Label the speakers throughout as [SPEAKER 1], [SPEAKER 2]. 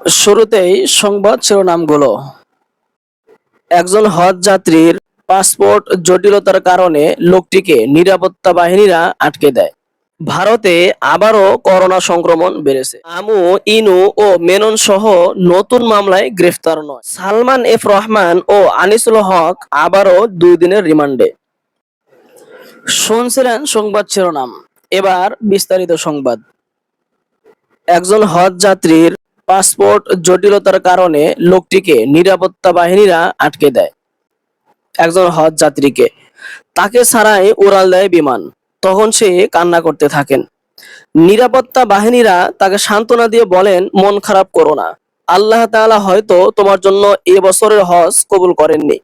[SPEAKER 1] শুরুতেই সংবাদ শিরোনামগুলো। একজন হজ যাত্রীর পাসপোর্ট জটিলতার কারণে লোকটিকে নিরাপত্তা বাহিনীরা আটকে দেয়। ভারতে আবারও করোনা সংক্রমণ বেড়েছে। আমু, ইনু ও মেনন সহ নতুন মামলায় গ্রেফতার নয়। সালমান এফ রহমান ও আনিসুল হক আবারও দুই দিনের রিমান্ডে। শুনছিলেন সংবাদ শিরোনাম। এবার বিস্তারিত সংবাদ। একজন হজ যাত্রীর পাসপোর্ট জটিলতার কারণে লোকটিকে নিরাপত্তা বাহিনীরা আটকে দেয়। একজন হজ যাত্রীকে। তাকে ছাড়াই উড়াল দেয় বিমান। তখন সে কান্না করতে থাকেন। নিরাপত্তা বাহিনীরা তাকে সান্ত্বনা দিয়ে বলেন, মন খারাপ করো না। আল্লাহ তাআলা হয়তো তোমার জন্য এ বছরের হজ কবুল করেননি।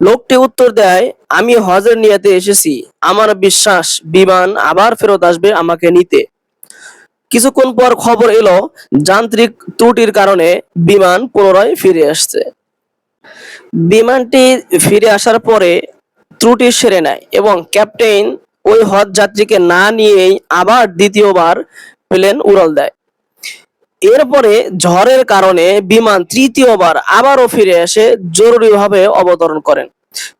[SPEAKER 1] লোকটি উত্তর দেয়, আমি হজের নিয়াতে এসেছি। আমার বিশ্বাস বিমান আবার ফেরত আসবে আমাকে নিতে। কিছুক্ষণ পর খবর এলো, যান্ত্রিক ত্রুটির কারণে বিমান পুনরায় ফিরে আসছে। বিমানটি ফিরে আসার পরে ত্রুটি সেরে নেয় এবং ক্যাপ্টেন ওই হজ যাত্রীকে না নিয়েই আবার দ্বিতীয়বার প্লেন উড়াল দেয়। এরপরে ঝড়ের কারণে বিমান তৃতীয়বার আবারও ফিরে এসে জরুরিভাবে অবতরণ করেন।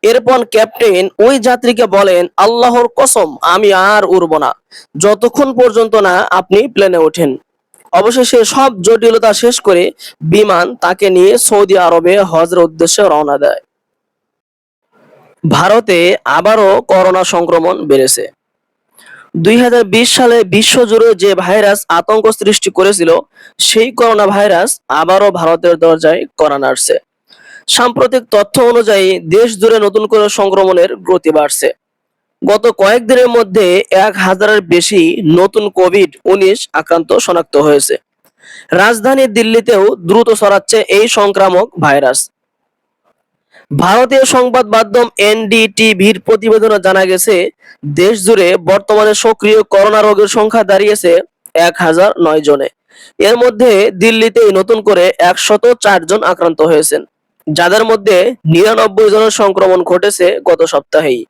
[SPEAKER 1] এরপর ক্যাপ্টেন ওই যাত্রীকে বলেন, আল্লাহর কসম, আমি আর উড়ব না। যতক্ষণ পর্যন্ত না আপনি প্লেনে ওঠেন। অবশেষে সব জটিলতা শেষ করে বিমান তাকে নিয়ে সৌদি আরবে হজের উদ্দেশ্যে রওনা দেয়। ভারতে আবারও করোনা সংক্রমণ বেড়েছে। দুই হাজার বিশ সালে বিশ্বজুড়ে যে ভাইরাস আতঙ্ক সৃষ্টি করেছিল, সেই করোনা ভাইরাস আবারও ভারতের দরজায় করা নাড়ছে। সাম্প্রতিক তথ্য অনুযায়ী দেশ জুড়ে নতুন করে সংক্রমণের গতি বাড়ছে। গত কয়েকদিনের মধ্যে এক হাজারের বেশি নতুন কোভিড উনিশ আক্রান্ত শনাক্ত হয়েছে। রাজধানী দিল্লিতেও দ্রুত ছড়াচ্ছে এই সংক্রামক ভাইরাস। ভারতীয় সংবাদ মাধ্যম এনডিটিভির প্রতিবেদনে জানা গেছে, দেশ জুড়ে বর্তমানে সক্রিয় করোনা রোগের সংখ্যা দাঁড়িয়েছে এক হাজার নয় জনে। এর মধ্যে দিল্লিতেই নতুন করে একশত চার জন আক্রান্ত হয়েছেন। যাদের মধ্যে নিরানব্বই জনের সংক্রমণ ঘটেছে গত সপ্তাহেই।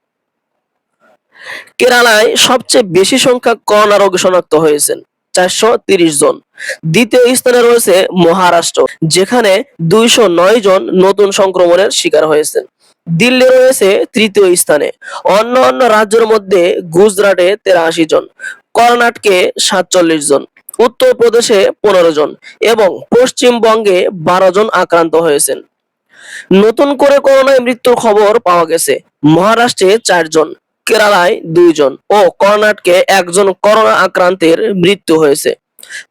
[SPEAKER 1] কেরালায় সবচেয়ে বেশি সংখ্যা করোনা রোগী শনাক্ত হয়েছেন, চারশো তিরিশ জন। দ্বিতীয় স্থানে রয়েছে মহারাষ্ট্র, যেখানে দুইশো নয় জন নতুন সংক্রমণের শিকার হয়েছেন। দিল্লি রয়েছে তৃতীয় স্থানে, অন্য অন্য রাজ্যের মধ্যে গুজরাটে তেরাশি জন, কর্ণাটকে সাতচল্লিশ জন, উত্তরপ্রদেশে পনেরো জন এবং পশ্চিমবঙ্গে বারো জন আক্রান্ত হয়েছেন। নতুন করে করোনায় মৃত্যুর খবর পাওয়া গেছে। মহারাষ্ট্রে চারজন, কেরালায় দুইজন ও কর্ণাটকে একজন করোনা আক্রান্তের মৃত্যু হয়েছে।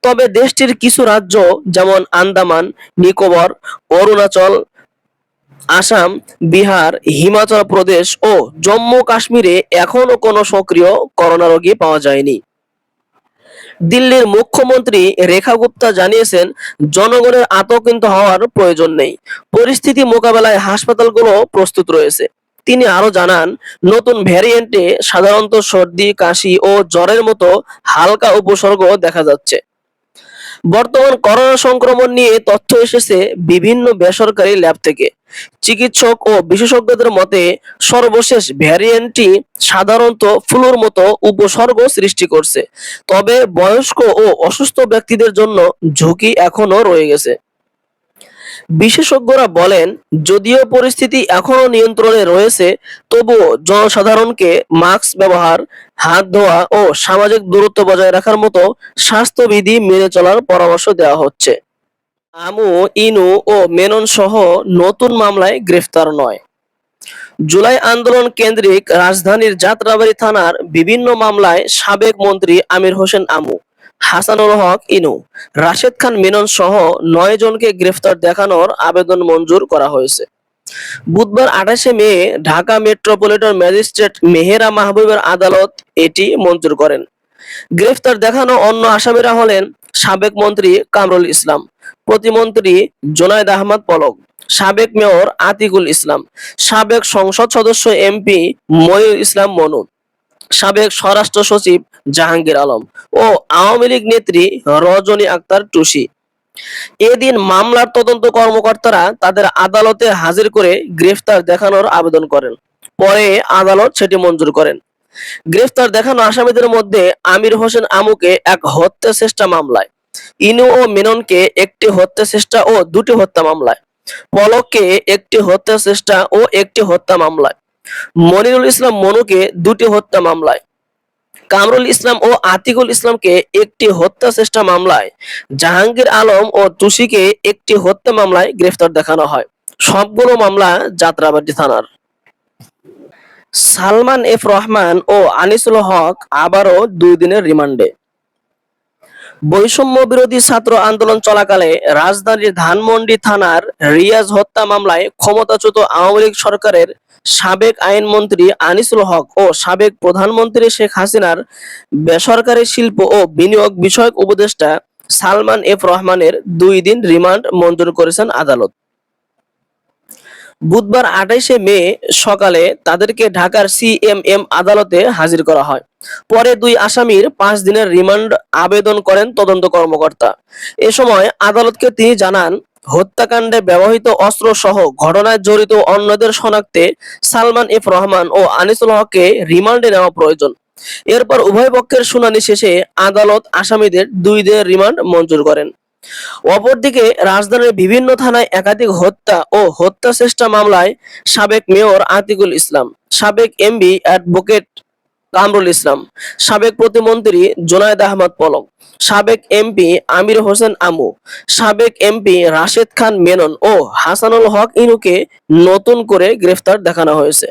[SPEAKER 1] তবে দেশটির কিছু রাজ্য যেমন আন্দামান, নিকোবর, অরুণাচল, আসাম, বিহার, হিমাচল প্রদেশ ও জম্মু কাশ্মীরে এখনও কোনো সক্রিয় করোনা রোগী পাওয়া যায়নি। দিল্লির মুখ্যমন্ত্রী রেখা গুপ্তা জানিয়েছেন, জনগণের আতঙ্কিত হওয়ার প্রয়োজন নেই। পরিস্থিতি মোকাবেলায় হাসপাতালগুলো প্রস্তুত রয়েছে। তিনি আরও জানান, নতুন ভ্যারিয়েন্টে সাধারণত সর্দি, কাশি ও জ্বরের মতো হালকা উপসর্গ দেখা যাচ্ছে। বর্তমান করোনা সংক্রমণ নিয়ে তথ্য এসেছে বিভিন্ন বেসরকারি ল্যাব থেকে। চিকিৎসক ও বিশেষজ্ঞদের মতে, সর্বশেষ ভ্যারিয়েন্টটি সাধারণত ফ্লুর মতো উপসর্গ সৃষ্টি করছে। তবে বয়স্ক ও অসুস্থ ব্যক্তিদের জন্য ঝুঁকি এখনও রয়ে গেছে। বিশেষজ্ঞরা বলেন, যদিও পরিস্থিতি এখনও নিয়ন্ত্রণে রয়েছে, তবুও জনসাধারণকে মাস্ক ব্যবহার, হাত ধোয়া ও সামাজিক দূরত্ব বজায় রাখার মতো স্বাস্থ্যবিধি মেনে চলার পরামর্শ দেওয়া হচ্ছে। আমু, ইনু ও মেনন সহ নতুন মামলায় গ্রেফতার নয়। জুলাই আন্দোলন কেন্দ্রিক রাজধানীর যাত্রাবাড়ি থানার বিভিন্ন মামলায় সাবেক মন্ত্রী আমির হোসেন আমু। হাসানুল হক, ইনু। রাশেদ খান মিনন সহ নয় জনকে গ্রেফতার দেখানোর আবেদন মঞ্জুর করা হয়েছে। বুধবার আঠাশে মে ঢাকা মেট্রোপলিটন ম্যাজিস্ট্রেট মেহেরা মাহবুবের আদালত এটি মঞ্জুর করেন। গ্রেফতার দেখানো অন্য আসামিরা হলেন সাবেক মন্ত্রী কামরুল ইসলাম, প্রতিমন্ত্রী জোনায়দ আহমদ পলক, সাবেক মেয়র আতিকুল ইসলাম, সাবেক সংসদ সদস্য এমপি ময়ূর ইসলাম মনু সাবেক স্বরাষ্ট্র সচিব জাহাঙ্গীর আলম ও আওয়ামী লীগ নেত্রী রজনী আক্তার টুসি। এদিন মামলার তদন্ত কর্মকর্তারা তাদের আদালতে হাজির করে গ্রেফতার দেখানোর আবেদন করেন। পরে আদালত সেটি মঞ্জুর করেন। গ্রেফতার দেখানো আসামিদের মধ্যে আমির হোসেন আমুকে এক হত্যা চেষ্টা মামলায়, ইনু ও মেননকে একটি হত্যা চেষ্টা ও দুটি হত্যা মামলায়, পলককে একটি হত্যা চেষ্টা ও একটি হত্যা মামলায়। মনিরুল ইসলাম মনুকে দুটি হত্যা মামলায়। কামরুল ইসলাম ও আতিকুল ইসলামকে একটি হত্যা চেষ্টা মামলায়। জাহাঙ্গীর আলম ও তুষিকে একটি হত্যা মামলায় গ্রেফতার দেখানো হয়। সবগুলো মামলা যাত্রাবাড়ি থানার। সালমান এফ রহমান ও আনিসুল হক আবারও দুই দিনের রিমান্ডে। বৈষম্য বিরোধী ছাত্র আন্দোলন চলাকালে রাজধানীর ধানমন্ডি থানার রিয়াজ হত্যা মামলায় ক্ষমতাচ্যুত আওয়ামী লীগ সরকারের সাবেক আইনমন্ত্রী আনিসুল হক ও সাবেক প্রধানমন্ত্রী শেখ হাসিনার বেসরকারি শিল্প ও বিনিয়োগ বিষয়ক উপদেষ্টা সালমান এফ রহমানের দুই দিন রিমান্ড মঞ্জুর করেছেন আদালত। বুধবার আঠাইশে মে সকালে তাদেরকে ঢাকার সিএমএম আদালতে হাজির করা হয়। পরে দুই আসামির পাঁচ দিনের রিমান্ড আবেদন করেন তদন্ত কর্মকর্তা। এ সময় আদালতকে তিনি জানান, হত্যাকাণ্ডে ব্যবহৃত অস্ত্র সহ ঘটনায় জড়িত অন্যদের শনাক্তে সালমান এফ রহমান ও আনিসুল হককে রিমান্ডে নেওয়া প্রয়োজন। এরপর উভয় পক্ষের শুনানি শেষে আদালত আসামিদের দুই দিনের রিমান্ড মঞ্জুর করেন। অপরদিকে রাজধানীর বিভিন্ন থানায় একাধিক হত্যা ও হত্যা চেষ্টা মামলায় সাবেক মেয়র আতিকুল ইসলাম, সাবেক এমবি অ্যাডভোকেট কামরুল ইসলাম, সাবেক প্রতিমন্ত্রী জোনায়েদ আহমদ পলক, সাবেক এমপি আমির হোসেন আমু, সাবেক এমপি রাশেদ খান মেনন ও হাসানুল হক ইনুকে নতুন করে গ্রেফতার দেখানো হয়েছে।